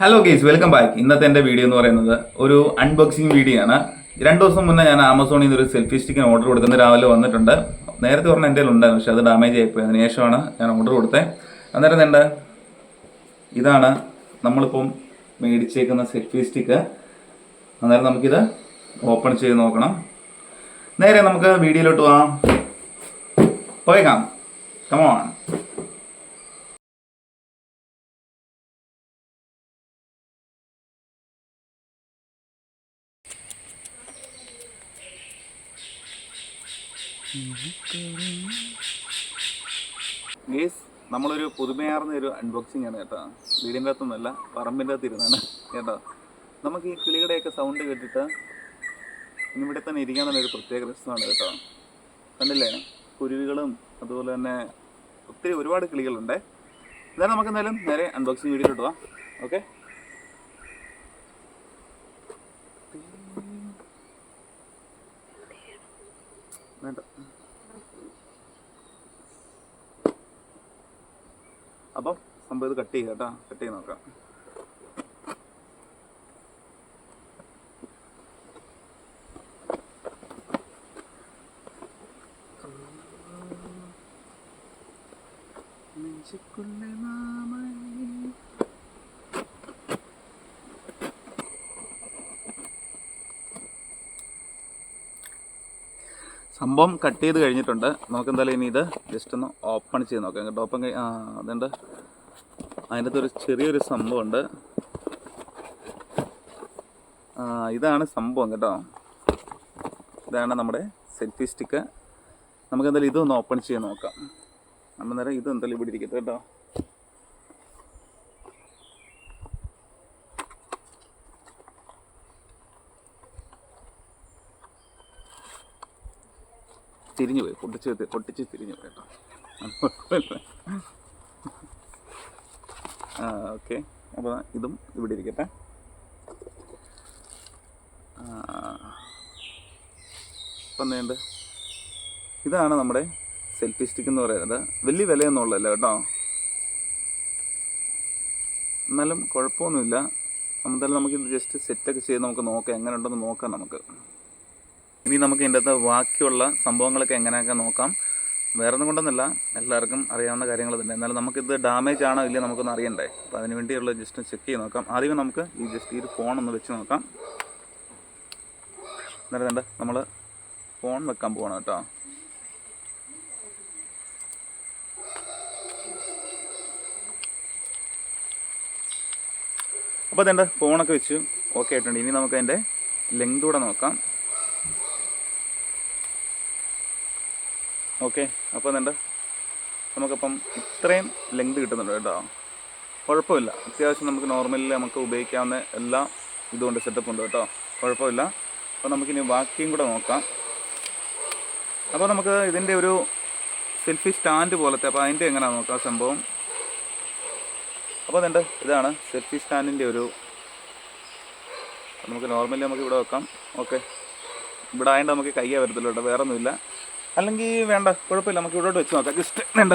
Hello guys welcome back ഇന്നത്തെ എന്റെ video എന്ന് പറയുന്നത് ഒരു അൺബോക്സിങ് വീഡിയോ ആണ്. രണ്ട് ദിവസം മുന്നേ ഞാൻ ആമസോണിൽ നിന്ന് ഒരു സെൽഫി സ്റ്റിക്കിന് ഓർഡർ കൊടുത്തത് രാവിലെ വന്നിട്ടുണ്ട്. നേരത്തെ പറഞ്ഞ എന്റെ ഉണ്ടായിരുന്നു പക്ഷെ അത് ഡാമേജ് ആയിപ്പോയി അതിന് ശേഷമാണ് ഞാൻ ഓർഡർ കൊടുത്തത്. അന്നേരം എന്താ ഇതാണ് നമ്മളിപ്പം മേടിച്ചേക്കുന്ന സെൽഫി സ്റ്റിക്ക് അന്നേരം നമുക്കിത് ഓപ്പൺ ചെയ്ത് നോക്കണം. നേരെ നമുക്ക് വീഡിയോയിലോട്ട് പോകാം. പോയേക്കാം. കമോൺ ഗേസ് നമ്മളൊരു പുതുമയാർന്ന ഒരു അൺബോക്സിംഗ് ആണ് കേട്ടോ. വീടിന്റെ അകത്തൊന്നുമല്ല പറമ്പിന്റെ അകത്ത് ഇരുന്നാണ് കേട്ടോ. നമുക്ക് ഈ കിളികളുടെയൊക്കെ സൗണ്ട് കേട്ടിട്ട് ഇവിടെ തന്നെ ഇരിക്കാൻ തന്നെ ഒരു പ്രത്യേക രസമാണ് കേട്ടോ. കണ്ടില്ലേ? കുരുവികളും അതുപോലെ തന്നെ ഒത്തിരി ഒരുപാട് കിളികളുണ്ട്. എന്നാലും നമുക്ക് എന്തായാലും നേരെ അൺബോക്സിംഗ് വീഡിയോ പോവാം. ഓക്കെ വേണ്ട. അപ്പം സംഭവം ഇത് കട്ട് ചെയ്യുക കേട്ടോ. കട്ട് ചെയ്ത് നോക്കാം. നെഞ്ചുക്കുള്ളിൽ മാമഴ സംഭവം കട്ട് ചെയ്ത് കഴിഞ്ഞിട്ടുണ്ട്. നമുക്ക് എന്തായാലും ഇനി ഇത് ജസ്റ്റ് ഒന്ന് ഓപ്പൺ ചെയ്ത് നോക്കാം. കേട്ടോ ഓപ്പൺ അതുണ്ട്. അതിന്റെ അകത്തൊരു ചെറിയൊരു സംഭവമുണ്ട്. ഇതാണ് സംഭവം കേട്ടോ. ഇതാണ് നമ്മുടെ സെൽഫി സ്റ്റിക്ക് നമുക്ക് എന്തായാലും ഇതൊന്ന് ഓപ്പൺ ചെയ്ത് നോക്കാം. നമ്മൾ നേരം ഇത് എന്തായാലും ഇവിടെ ഇരിക്കട്ടെ കേട്ടോ. തിരിഞ്ഞു പോയി. പൊട്ടിച്ച് പൊട്ടിച്ച് തിരിഞ്ഞു പോയി കേട്ടോ. ഓക്കെ. അപ്പോൾ ഇതും ഇവിടെ ഇരിക്കട്ടെ. വന്നുണ്ട് ഇതാണ് നമ്മുടെ സെൽഫി സ്റ്റിക്ക് എന്ന് പറയുന്നത്. വലിയ വിലയൊന്നുമുള്ളല്ലോ കേട്ടോ. എന്നാലും കുഴപ്പമൊന്നുമില്ല. എന്തായാലും നമുക്കിത് ജസ്റ്റ് സെറ്റൊക്കെ ചെയ്ത് നമുക്ക് നോക്കാം. എങ്ങനെ ഉണ്ടെന്ന് നോക്കാം നമുക്ക്. ഇനി നമുക്ക് ഇതിന്റെ അകത്ത് ബാക്കിയുള്ള സംഭവങ്ങളൊക്കെ എങ്ങനെയൊക്കെ നോക്കാം. വേറെ ഒന്നും കൊണ്ടൊന്നുമില്ല. എല്ലാവർക്കും അറിയാവുന്ന കാര്യങ്ങൾ തന്നെ. എന്നാലും നമുക്കിത് ഡാമേജ് ആണോ ഇല്ലയോ നമുക്കൊന്ന് അറിയണ്ടേ. അപ്പോൾ അതിന് വേണ്ടിയുള്ള ജസ്റ്റ് ചെക്ക് ചെയ്ത് നോക്കാം. ആദ്യം നമുക്ക് ഈ ജസ്റ്റ് ഈ ഒരു ഫോൺ ഒന്ന് വെച്ച് നോക്കാം. എന്നിട്ട് വേണ്ട നമ്മൾ ഫോൺ വെക്കാൻ പോകണം കേട്ടോ. അപ്പോൾ അതെന്റെ ഫോണൊക്കെ വെച്ചു ഓക്കെ ആയിട്ടുണ്ട്. ഇനി നമുക്ക് അതിന്റെ ലെങ്ത് കൂടെ നോക്കാം. ഓക്കെ അപ്പോൾ എന്താ നമുക്കപ്പം ഇത്രയും ലെങ്ത് കിട്ടുന്നുണ്ട് കേട്ടോ. കുഴപ്പമില്ല. അത്യാവശ്യം നമുക്ക് നോർമലിൽ നമുക്ക് ഉപയോഗിക്കാവുന്ന എല്ലാ ഇതുകൊണ്ട് സെറ്റപ്പ് ഉണ്ട് കേട്ടോ. കുഴപ്പമില്ല. അപ്പോൾ നമുക്കിനി ബാക്കിയും കൂടെ നോക്കാം. അപ്പോൾ നമുക്ക് ഇതിന്റെ ഒരു സെൽഫി സ്റ്റാൻഡ് പോലത്തെ അപ്പോൾ അതിന്റെ എങ്ങനെയാണ് നോക്കാം സംഭവം? അപ്പോൾ അതുണ്ട് ഇതാണ് സെൽഫി സ്റ്റാൻഡിന്റെ ഒരു നമുക്ക് നോർമലി നമുക്ക് ഇവിടെ വെക്കാം. ഓക്കെ. ഇവിടെ ആയതുകൊണ്ട് നമുക്ക് കയ്യേ വരത്തില്ല കേട്ടോ. വേറെ ഒന്നുമില്ല അല്ലെങ്കിൽ വേണ്ട കുഴപ്പമില്ല നമുക്ക് ഇവിടോട്ട് വെച്ച് നോക്കാം. ജസ്റ്റ് വേണ്ട.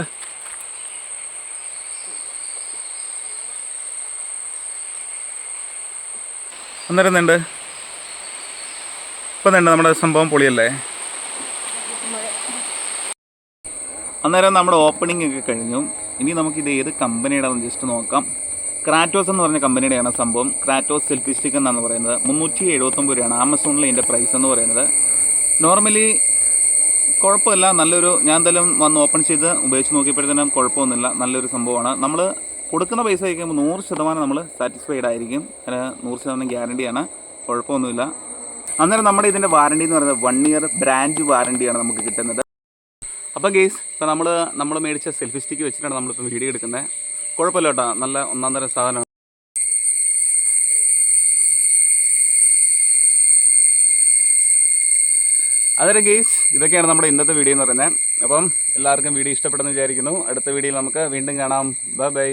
അന്നേരം ഉണ്ട് ഇപ്പം തന്നെ നമ്മുടെ സംഭവം പൊളിയല്ലേ? അന്നേരം നമ്മുടെ ഓപ്പണിംഗ് ഒക്കെ കഴിഞ്ഞു. ഇനി നമുക്കിത് ഏത് കമ്പനിയുടെ ജസ്റ്റ് നോക്കാം. ക്രാറ്റോസ് എന്ന് പറഞ്ഞ കമ്പനിയുടെയാണ് സംഭവം. ക്രാറ്റോസ് സെൽഫി സ്റ്റിക്ക് എന്നാണ് പറയുന്നത്. മുന്നൂറ്റി എഴുപത്തൊമ്പത് രൂപയാണ് ആമസോണിൽ ഇതിന്റെ പ്രൈസ് എന്ന് പറയുന്നത്. നോർമലി കുഴപ്പമില്ല. നല്ലൊരു ഞാൻ എന്തായാലും വന്ന് ഓപ്പൺ ചെയ്ത് ഉപയോഗിച്ച് നോക്കിയപ്പോഴത്തേനും കുഴപ്പമൊന്നുമില്ല. നല്ലൊരു സംഭവമാണ്. നമ്മൾ കൊടുക്കുന്ന പൈസ കഴിക്കുമ്പോൾ നൂറ് ശതമാനം നമ്മൾ സാറ്റിസ്ഫൈഡ് ആയിരിക്കും. അതിന് നൂറ് ശതമാനം ഗ്യാരണ്ടിയാണ് കുഴപ്പമൊന്നുമില്ല. അന്നേരം നമ്മുടെ ഇതിന്റെ വാറണ്ടി എന്ന് പറയുന്നത് വൺ ഇയർ ബ്രാൻഡ് വാറണ്ടിയാണ് നമുക്ക് കിട്ടുന്നത്. അപ്പോൾ ഗെയ്സ് ഇപ്പോൾ നമ്മൾ നമ്മൾ മേടിച്ച സെൽഫി സ്റ്റിക്ക് വെച്ചിട്ടാണ് നമ്മളിപ്പോൾ വീഡിയോ എടുക്കുന്നത്. കുഴപ്പമില്ല കേട്ടോ. നല്ല ഒന്നാം തരം സാധനമാണ്. അതൊരു ഗെയ്സ് ഇതൊക്കെയാണ് നമ്മുടെ ഇന്നത്തെ വീഡിയോ എന്ന് പറയുന്നത്. അപ്പം എല്ലാവർക്കും വീഡിയോ ഇഷ്ടപ്പെടുന്നു വിചാരിക്കുന്നു. അടുത്ത വീഡിയോയിൽ നമുക്ക് വീണ്ടും കാണാം. Bye bye